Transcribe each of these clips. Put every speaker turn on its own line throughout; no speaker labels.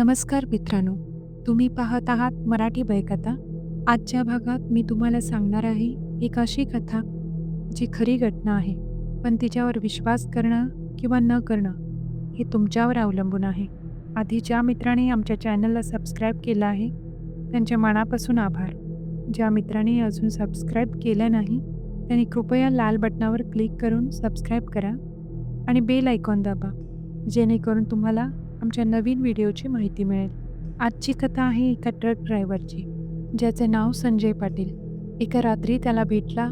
नमस्कार मित्रांनो तुम्ही पाहत आहात मराठी भयकथा आजच्या भागात मी तुम्हाला सांगणार आहे एक अशी कथा जी खरी घटना आहे पण तिच्यावर विश्वास करणं किंवा न करणं हे तुमच्यावर अवलंबून आहे. आधी ज्या मित्रांनी आमच्या चॅनलला सबस्क्राईब केलं आहे त्यांच्या मनापासून आभार. ज्या मित्रांनी अजून सबस्क्राईब केलं नाही त्यांनी कृपया लाल बटनावर क्लिक करून सबस्क्राईब करा आणि बेल आयकॉन दाबा जेणेकरून तुम्हाला आमच्या नवीन व्हिडिओची माहिती मिळेल. आजची कथा आहे एका ट्रक ड्रायव्हरची ज्याचे नाव संजय पाटील. एका रात्री त्याला भेटला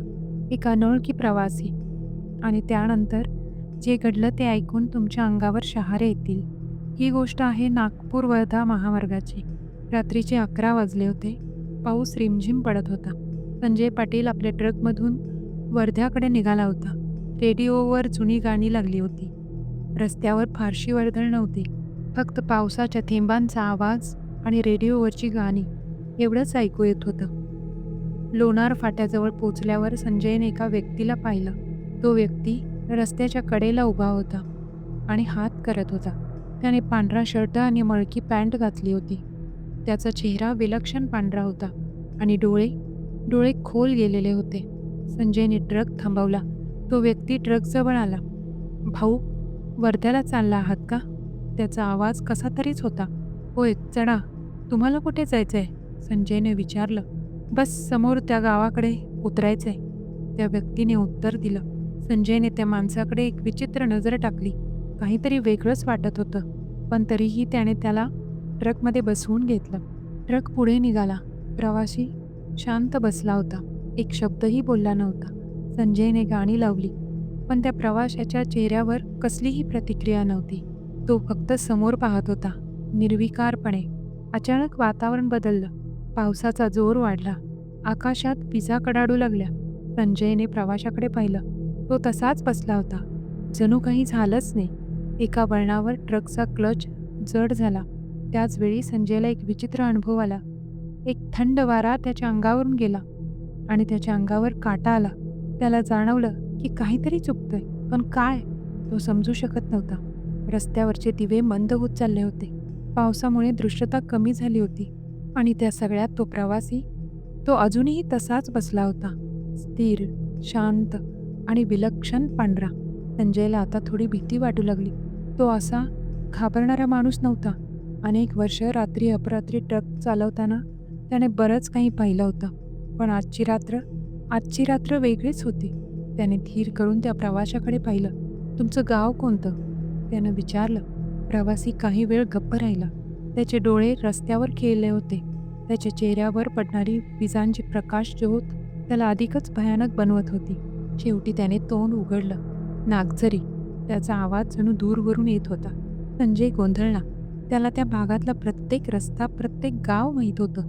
एक अनोळखी प्रवासी आणि त्यानंतर जे घडलं ते ऐकून तुमच्या अंगावर शहारे येतील. ही गोष्ट आहे नागपूर वर्धा महामार्गाची. रात्रीचे अकरा वाजले होते. पाऊस रिमझिम पडत होता. संजय पाटील आपल्या ट्रकमधून वर्ध्याकडे निघाला होता. रेडिओवर जुनी गाणी लागली होती. रस्त्यावर फारशी वर्दळ नव्हती. फक्त पावसाच्या थेंबांचा आवाज आणि रेडिओवरची गाणी एवढंच ऐकू येत होतं. लोणार फाट्याजवळ पोचल्यावर संजयने एका व्यक्तीला पाहिलं. तो व्यक्ती रस्त्याच्या कडेला उभा होता आणि हात करत होता. त्याने पांढरा शर्ट आणि मळकी पॅन्ट घातली होती. त्याचा चेहरा विलक्षण पांढरा होता आणि डोळे डोळे खोल गेलेले होते. संजयने ट्रक थांबवला. तो व्यक्ती ट्रकजवळ आला. भाऊ वर्ध्याला चालला आहात का? त्याचा आवाज कसा तरीच होता. होय चढा तुम्हाला कुठे जायचंय? संजयने विचारलं. बस समोर त्या गावाकडे उतरायचंय. त्या व्यक्तीने उत्तर दिलं. संजयने त्या माणसाकडे एक विचित्र नजर टाकली. काहीतरी वेगळंच वाटत होतं पण तरीही त्याने त्याला ट्रकमध्ये बसवून घेतलं. ट्रक पुढे निघाला. प्रवासी शांत बसला होता. एक शब्दही बोलला नव्हता. संजयने गाणी लावली पण त्या प्रवाशाच्या चेहऱ्यावर कसलीही प्रतिक्रिया नव्हती. तो फक्त समोर पाहत होता. निर्विकारपणे. अचानक वातावरण बदललं. पावसाचा जोर वाढला. आकाशात पिझा कडाडू लागल्या. संजयने प्रवाशाकडे पाहिलं. तो तसाच बसला होता. जणू काही झालंच नाही. एका वळणावर ट्रकचा क्लच जड झाला. त्याचवेळी संजयला एक विचित्र अनुभव आला. एक थंड वारा त्याच्या अंगावरून गेला आणि त्याच्या अंगावर काटा आला. त्याला जाणवलं की काहीतरी चुकतंय. पण काय? तो समजू शकत नव्हता. रस्त्यावरचे दिवे मंद होत चालले होते. पावसामुळे दृश्यता कमी झाली होती आणि त्या सगळ्यात तो प्रवासी तो अजूनही तसाच बसला होता. स्थिर शांत आणि विलक्षण पांढरा. संजयला आता थोडी भीती वाटू लागली. तो असा घाबरणारा माणूस नव्हता. अनेक वर्ष रात्री अपरात्री ट्रक चालवताना त्याने बरंच काही पाहिलं होतं. पण आजची रात्र आजची रात्र वेगळीच होती. त्याने धीर करून त्या प्रवाशाकडे पाहिलं. तुमचं गाव कोणतं? त्यानं विचारलं प्रवासी काही वेळ गप्प राहिला. त्याचे डोळे रस्त्यावर खेळले होते. त्याच्या चेहऱ्यावर पडणारी विजांची प्रकाश ज्योत त्याला अधिकच भयानक बनवत होती. शेवटी त्याने तोंड उघडलं. नागझरी. त्याचा आवाज जणू दूरवरून येत होता. संजय गोंधळला. त्याला त्या भागातला प्रत्येक रस्ता प्रत्येक गाव माहीत होतं.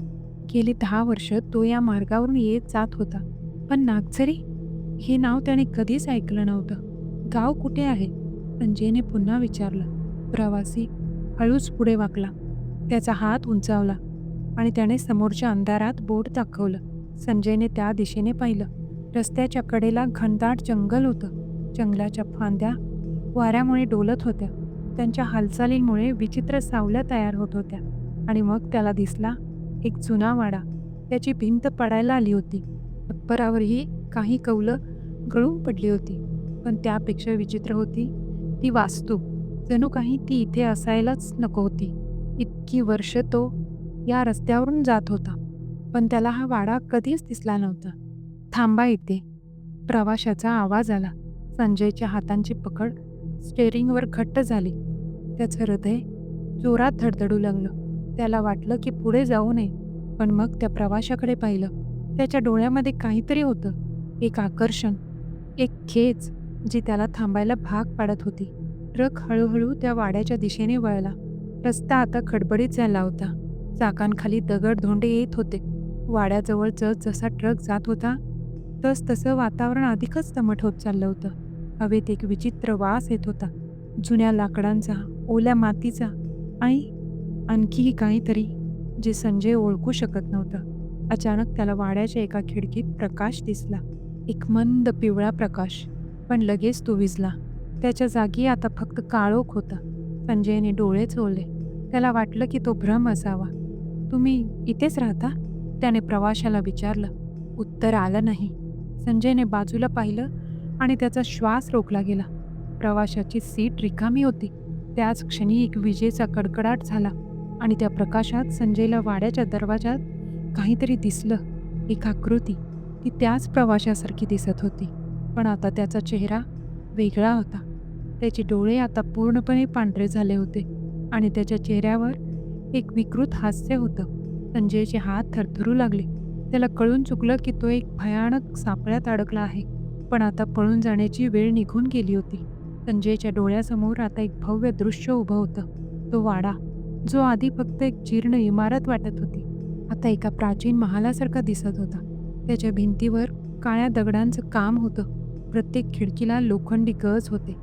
गेली दहा वर्ष तो या मार्गावरून येत जात होता. पण नागझरी? हे नाव त्याने कधीच ऐकलं नव्हतं. गाव कुठे आहे? संजयने पुन्हा विचारलं. प्रवासी हळूच पुढे वाकला. त्याचा हात उंचावला आणि त्याने समोरच्या अंधारात बोट दाखवलं. संजयने त्या दिशेने पाहिलं. रस्त्याच्या कडेला घनदाट जंगल होतं. जंगलाच्या फांद्या वाऱ्यामुळे डोलत होत्या. त्यांच्या हालचालींमुळे विचित्र सावल्या तयार होत होत्या. आणि मग त्याला दिसला एक जुना वाडा. त्याची भिंत पडायला आली होती. अप्परावरही काही कौलं गळून पडली होती. पण त्यापेक्षा विचित्र होती ती वास्तू. जणू काही ती इथे असायलाच नको होती. इतकी वर्ष तो या रस्त्यावरून जात होता. पण त्याला हा वाडा कधीच दिसला नव्हता. थांबा इथे. प्रवाशाचा आवाज आला. संजयच्या हातांची पकड स्टेरिंगवर घट्ट झाली. त्याचं हृदय जोरात धडधडू लागलं. त्याला वाटलं की पुढे जाऊ नये. पण मग त्या प्रवाशाकडे पाहिलं. त्याच्या डोळ्यामध्ये काहीतरी होतं. एक आकर्षण. एक खेच. जी त्याला थांबायला भाग पाडत होती. ट्रक हळूहळू त्या वाड्याच्या दिशेने वळला. रस्ता आता खडबडीत झाला होता. चाकांखाली दगड धोंडे येत होते. वाड्याजवळ जस जसा ट्रक जात होता तस तसं वातावरण अधिकच दमट होत चाललं होतं. हवेत एक विचित्र वास येत होता. जुन्या लाकडांचा ओल्या मातीचा आणि आणखीही काहीतरी जे संजय ओळखू शकत नव्हतं. अचानक त्याला वाड्याच्या एका खिडकीत प्रकाश दिसला. एक मंद पिवळा प्रकाश. पण लगेच तो विजला. त्याच्या जागी आता फक्त काळोख होता. संजयने डोळे चोळले. त्याला वाटलं की तो भ्रम असावा. तुम्ही इथेच राहता? त्याने प्रवाशाला विचारलं. उत्तर आलं नाही. संजयने बाजूला पाहिलं आणि त्याचा श्वास रोखला गेला. प्रवाशाची सीट रिकामी होती. त्याच क्षणी एक विजेचा कडकडाट झाला आणि त्या प्रकाशात संजयला वाड्याच्या दरवाजात काहीतरी दिसलं. एक आकृती ती त्याच प्रवाशासारखी दिसत होती. पण आता त्याचा चेहरा वेगळा होता. त्याचे डोळे आता पूर्णपणे पांढरे झाले होते आणि त्याच्या चेहऱ्यावर एक विकृत हास्य होतं. संजयचे हात थरथरू लागले. त्याला कळून चुकलं की तो एक भयानक सापळ्यात अडकला आहे. पण आता पळून जाण्याची वेळ निघून गेली होती. संजयच्या डोळ्यासमोर आता एक भव्य दृश्य उभं होतं. तो वाडा जो आधी फक्त एक जीर्ण इमारत वाटत होती आता एका प्राचीन महालासारखा दिसत होता. त्याच्या भिंतीवर काळ्या दगडांचं काम होतं. प्रत्येक खिडकीला लोखंडी गज होते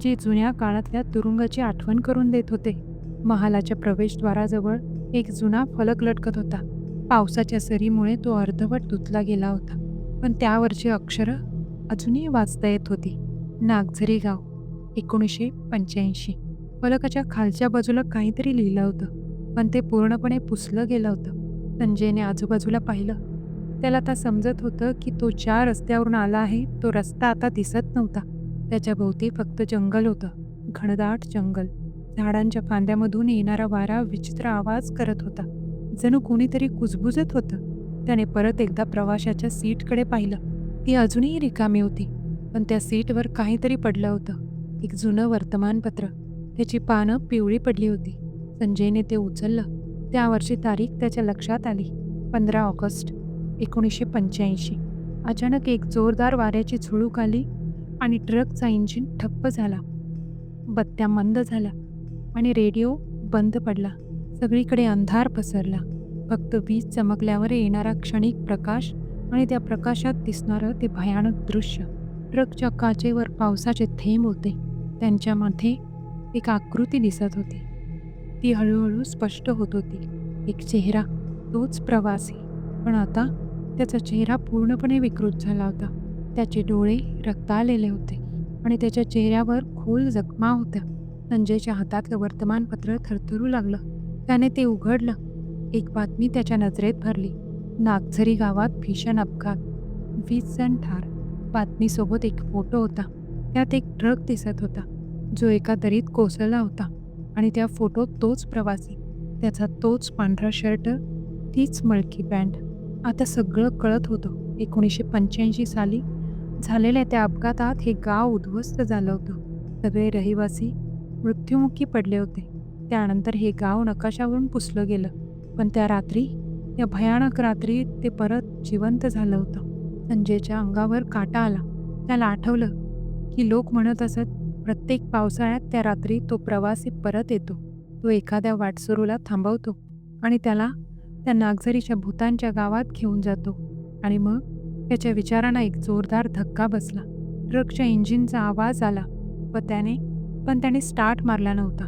जे जुन्या काळातल्या तुरुंगाची आठवण करून देत होते. महालाच्या प्रवेशद्वाराजवळ एक जुना फलक लटकत होता. पावसाच्या सरीमुळे तो अर्धवट धुतला गेला होता पण त्यावरची अक्षरं अजूनही वाचता येत होती. नागझरी गाव एकोणीसशे पंच्याऐंशी. फलकाच्या खालच्या बाजूला काहीतरी लिहिलं होतं पण ते पूर्णपणे पुसलं गेलं होतं. संजयने आजूबाजूला पाहिलं त्याला आता समजत होतं की तो ज्या रस्त्यावरून आला आहे तो रस्ता आता दिसत नव्हता. त्याच्या भोवती फक्त जंगल होतं. घनदाट जंगल. झाडांच्या फांद्यामधून येणारा वारा विचित्र आवाज करत होता. जणू कोणीतरी कुजबुजत होतं. त्याने परत एकदा प्रवाशाच्या सीटकडे पाहिलं. ती अजूनही रिकामी होती. पण त्या सीटवर काहीतरी पडलं होतं. एक जुनं वर्तमानपत्र. त्याची पानं पिवळी पडली होती. संजयने ते उचललं. त्यावरची तारीख त्याच्या लक्षात आली. पंधरा ऑगस्ट. एकोणीसशे पंच्याऐंशी. अचानक एक जोरदार वाऱ्याची झुळूक आली आणि ट्रकचा इंजिन ठप्प झाला. बत्त्या मंद झाल्या आणि रेडिओ बंद पडला. सगळीकडे अंधार पसरला. फक्त वीज चमकल्यावर येणारा क्षणिक प्रकाश आणि त्या प्रकाशात दिसणारं ते भयानक दृश्य. ट्रकच्या काचेवर पावसाचे थेंब होते. त्यांच्यामध्ये एक आकृती दिसत होती. ती हळूहळू स्पष्ट होत होती. एक चेहरा तोच प्रवासी. पण आता त्याचा चेहरा पूर्णपणे विकृत झाला होता. त्याचे डोळे रक्तालेले होते आणि त्याच्या चेहऱ्यावर खोल जखमा होत्या. संजयच्या हातातलं वर्तमानपत्र थरथरू लागलं. त्याने ते उघडलं. एक बातमी त्याच्या नजरेत भरली. नागझरी गावात भीषण अपघात. वीस जण ठार. बातमीसोबत एक फोटो होता. त्यात एक ट्रक दिसत होता. जो एका दरीत कोसळला होता आणि त्या फोटोत तोच प्रवासी. त्याचा तोच पांढरा शर्ट तीच मळकी पॅन्ट. आता सगळं कळत होतं. एकोणीसशे पंच्याऐंशी साली झालेल्या त्या अपघातात हे गाव उद्ध्वस्त झालं होतं. सगळे रहिवासी मृत्युमुखी पडले होते. त्यानंतर हे गाव नकाशावरून पुसलं गेलं. पण त्या रात्री या भयानक रात्री ते परत जिवंत झालं होतं. संजयच्या अंगावर काटा आला. त्याला आठवलं की लोक म्हणत असत प्रत्येक पावसाळ्यात त्या रात्री तो प्रवासी परत येतो. तो एखाद्या वाटसरूला थांबवतो आणि त्याला त्या नागझरीच्या भूतांच्या गावात घेऊन जातो आणि मग त्याच्या विचारांना एक जोरदार धक्का बसला. ट्रकच्या इंजिनचा आवाज आला व त्याने पण त्याने स्टार्ट मारला नव्हता.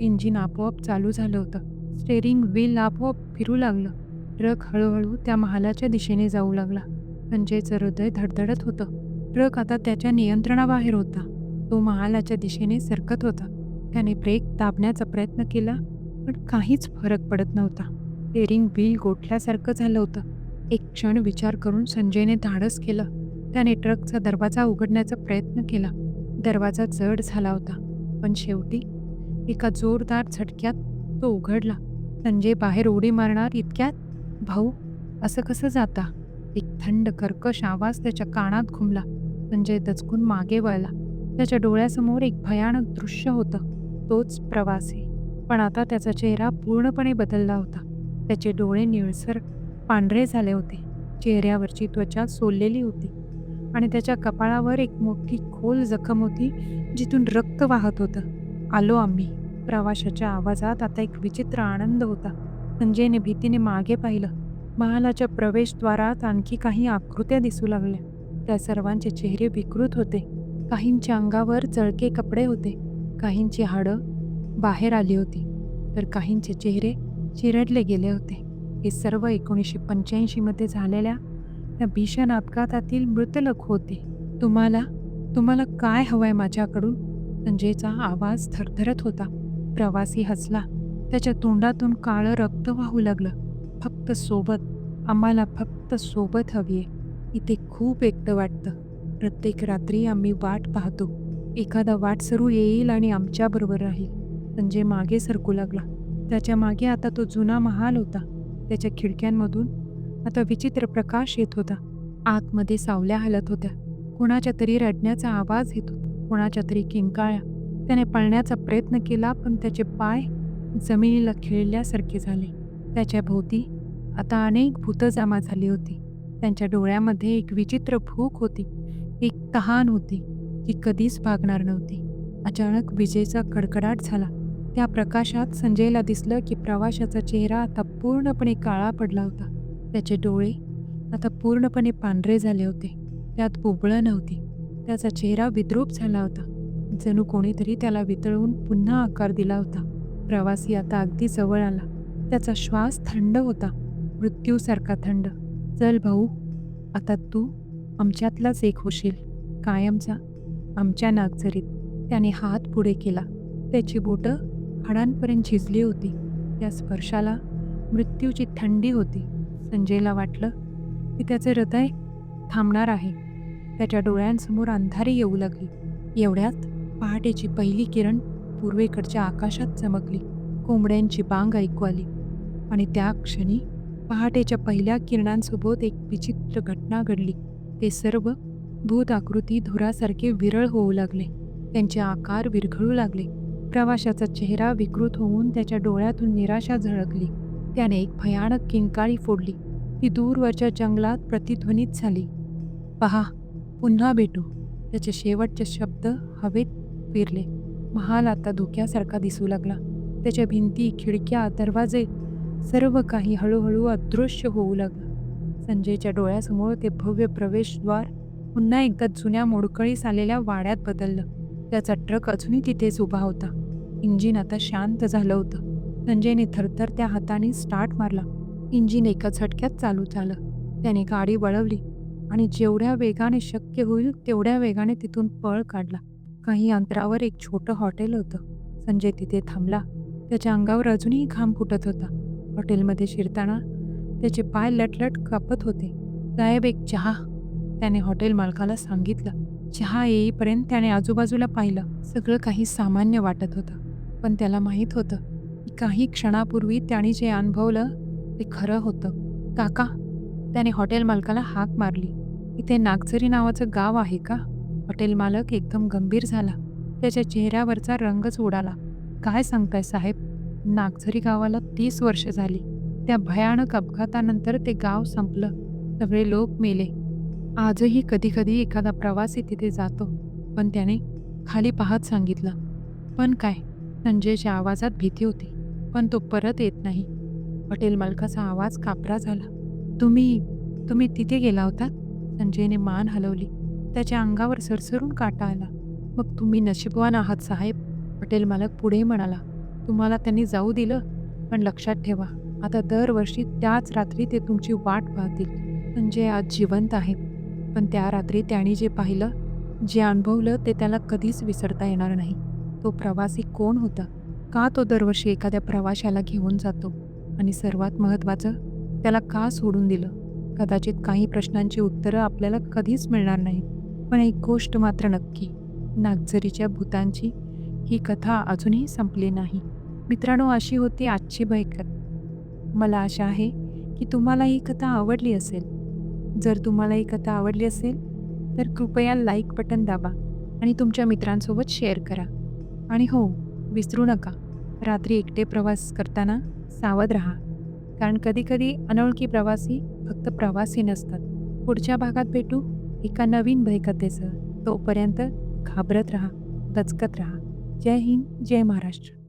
इंजिन आपोआप चालू झालं होतं. स्टेरिंग व्हील आपोआप फिरू लागलं. ट्रक हळूहळू त्या महालाच्या दिशेने जाऊ लागला. संजयचं हृदय धडधडत होतं. ट्रक आता त्याच्या नियंत्रणाबाहेर होता. तो महालाच्या दिशेने सरकत होता. त्याने ब्रेक दाबण्याचा प्रयत्न केला पण काहीच फरक पडत नव्हता. स्टेरिंग व्हील गोठल्यासारखं झालं होतं. एक क्षण विचार करून संजयने धाडस केलं. त्याने ट्रकचा दरवाजा उघडण्याचा प्रयत्न केला. दरवाजा जड झाला होता. पण शेवटी एका जोरदार झटक्यात तो उघडला. संजय बाहेर उडी मारणार इतक्यात? भाऊ असं कसं जाता? एक थंड कर्कश आवाज त्याच्या कानात घुमला. संजय दचकून मागे वळला. त्याच्या डोळ्यासमोर एक भयानक दृश्य होतं. तोच प्रवासी. पण आता त्याचा चेहरा पूर्णपणे बदलला होता. त्याचे डोळे निळसर पांढरे झाले होते. चेहऱ्यावरची त्वचा सोललेली होती आणि त्याच्या कपाळावर एक मोठी खोल जखम होती जिथून रक्त वाहत होतं. आलो आम्ही. प्रवाशाच्या आवाजात आता एक विचित्र आनंद होता. संजयने भीतीने मागे पाहिलं. महालाच्या प्रवेशद्वारात आणखी काही आकृत्या दिसू लागल्या. त्या सर्वांचे चेहरे विकृत होते. काहींच्या अंगावर जळके कपडे होते. काहींची हाडं बाहेर आली होती. तर काहींचे चेहरे चिरडले गेले होते. हे सर्व एकोणीसशे पंच्याऐंशीमध्ये झालेल्या त्या भीषण अपघातातील मृतलोक होते. तुम्हाला तुम्हाला काय हवंय माझ्याकडून? संजयचा आवाज थरथरत होता. प्रवासी हसला. त्याच्या तोंडातून काळं रक्त वाहू लागलं. फक्त सोबत आम्हाला फक्त सोबत हवी आहे इथे खूप एकटं वाटतं. प्रत्येक रात्री आम्ही वाट पाहतो. एखादा वाट सरू येईल आणि आमच्याबरोबर राहील. संजय मागे सरकू लागला. त्याच्यामागे आता तो जुना महाल होता. त्याच्या खिडक्यांमधून आता विचित्र प्रकाश येत होता. आतमध्ये सावल्या हलत होत्या. कुणाच्या तरी रडण्याचा आवाज येत होता. कुणाच्या तरी किंकाळ्या. त्याने पळण्याचा प्रयत्न केला पण त्याचे पाय जमिनीला खिळल्यासारखे झाले. त्याच्या भोवती आता अनेक भूतं जमा झाली होती. त्यांच्या डोळ्यामध्ये एक विचित्र भूक होती. एक तहान होती जी कधीच भागणार नव्हती. अचानक विजेचा कडकडाट झाला. त्या प्रकाशात संजयला दिसलं की प्रवाशाचा चेहरा आता पूर्णपणे काळा पडला होता. त्याचे डोळे आता पूर्णपणे पांढरे झाले होते. त्यात बुबळं नव्हती. त्याचा चेहरा विद्रूप झाला होता. जणू कोणीतरी त्याला वितळवून पुन्हा आकार दिला होता. प्रवासी आता अगदी जवळ आला. त्याचा श्वास थंड होता. मृत्यूसारखा थंड. चल भाऊ आता तू आमच्यातलाच एक होशील. कायमचा. आमच्या नागझरीत. त्याने हात पुढे केला. त्याची बोटं हाडांपर्यंत झिजली होती. त्या स्पर्शाला मृत्यूची थंडी होती. संजयला वाटलं की त्याचे हृदय थांबणार आहे. त्याच्या डोळ्यांसमोर अंधारी येऊ लागली. एवढ्यात पहाटेची पहिली किरण पूर्वेकडच्या आकाशात चमकली. कोंबड्यांची बांग ऐकू आली. आणि त्या क्षणी पहाटेच्या पहिल्या किरणांसोबत एक विचित्र घटना घडली. ते सर्व भूत आकृती धुरासारखे विरळ होऊ लागले. त्यांचे आकार विरघळू लागले. प्रवाशाचा चेहरा विकृत होऊन त्याच्या डोळ्यातून निराशा झळकली. त्याने एक भयानक किंकाळी फोडली. ती दूरवरच्या जंगलात प्रतिध्वनित झाली. पहा पुन्हा भेटू. त्याचे शेवटचे शब्द हवेत फिरले. महाल आता धोक्यासारखा दिसू लागला. त्याच्या भिंती खिडक्या दरवाजे सर्व काही हळूहळू अदृश्य होऊ लागलं. संजयच्या डोळ्यासमोर ते भव्य प्रवेशद्वार पुन्हा एकदा जुन्या मोडकळीस आलेल्या वाड्यात बदललं. त्याचा ट्रक अजूनही तिथेच उभा होता. इंजिन आता शांत झालं होतं. संजयने थरथर त्या हाताने स्टार्ट मारला. इंजिन एका झटक्यात चालू झालं. त्याने गाडी वळवली आणि जेवढ्या वेगाने शक्य होईल तेवढ्या वेगाने तिथून पळ काढला. काही अंतरावर एक छोटं हॉटेल होतं. संजय तिथे थांबला. त्याच्या अंगावर अजूनही घाम फुटत होता. हॉटेलमध्ये शिरताना त्याचे पाय लटलट कापत होते. साहेब एक चहा. त्याने हॉटेल मालकाला सांगितलं. चहा येईपर्यंत त्याने आजूबाजूला पाहिलं. सगळं काही सामान्य वाटत होतं. पण त्याला माहीत होतं की काही क्षणापूर्वी त्याने जे अनुभवलं ते खरं होतं. काका त्याने हॉटेल मालकाला हाक मारली. इथे नागझरी नावाचं गाव आहे का? हॉटेल मालक एकदम गंभीर झाला. त्याच्या चेहऱ्यावरचा रंगच उडाला. काय सांगताय साहेब? नागझरी गावाला तीस वर्ष झाली. त्या भयानक अपघातानंतर ते गाव संपलं. सगळे लोक मेले. आजही कधीकधी एखादा प्रवासी तिथे जातो. पण त्याने खाली पाहत सांगितलं. पण काय? संजयच्या आवाजात भीती होती पण तो परत येत नाही. हॉटेल मालकाचा आवाज कापरा झाला. तुम्ही तुम्ही तिथे गेला होता? संजयने मान हलवली. त्याच्या अंगावर सरसरून काटा आला. मग तुम्ही नशीबवान आहात साहेब हॉटेल मालक पुढे म्हणाला. तुम्हाला त्यांनी जाऊ दिलं पण लक्षात ठेवा आता दरवर्षी त्याच रात्री ते तुमची वाट पाहतील. संजय आज जिवंत आहे पण त्या रात्री त्याने जे पाहिलं जे अनुभवलं ते त्याला कधीच विसरता येणार नाही. तो प्रवासी कोण होता? का तो दरवर्षी एखाद्या प्रवाशाला घेऊन जातो? आणि सर्वात महत्त्वाचं त्याला का सोडून दिलं? कदाचित काही प्रश्नांची उत्तरं आपल्याला कधीच मिळणार नाही पण एक गोष्ट मात्र नक्की नागझरीच्या भूतांची ही कथा अजूनही संपली नाही. मित्रांनो अशी होती आजची बैकत मला आशा आहे की तुम्हाला ही कथा आवडली असेल. जर तुम्हाला ही कथा आवडली असेल तर कृपया लाईक बटन दाबा आणि तुमच्या मित्रांसोबत शेअर करा. आणि हो विसरू नका. रात्री एकटे प्रवास करताना सावध राहा. कारण कधीकधी अनोळखी प्रवासी फक्त प्रवासी नसतात. पुढच्या भागात भेटू एका नवीन भयकथेसह. तोपर्यंत घाबरत राहा दचकत राहा. जय हिंद जय महाराष्ट्र.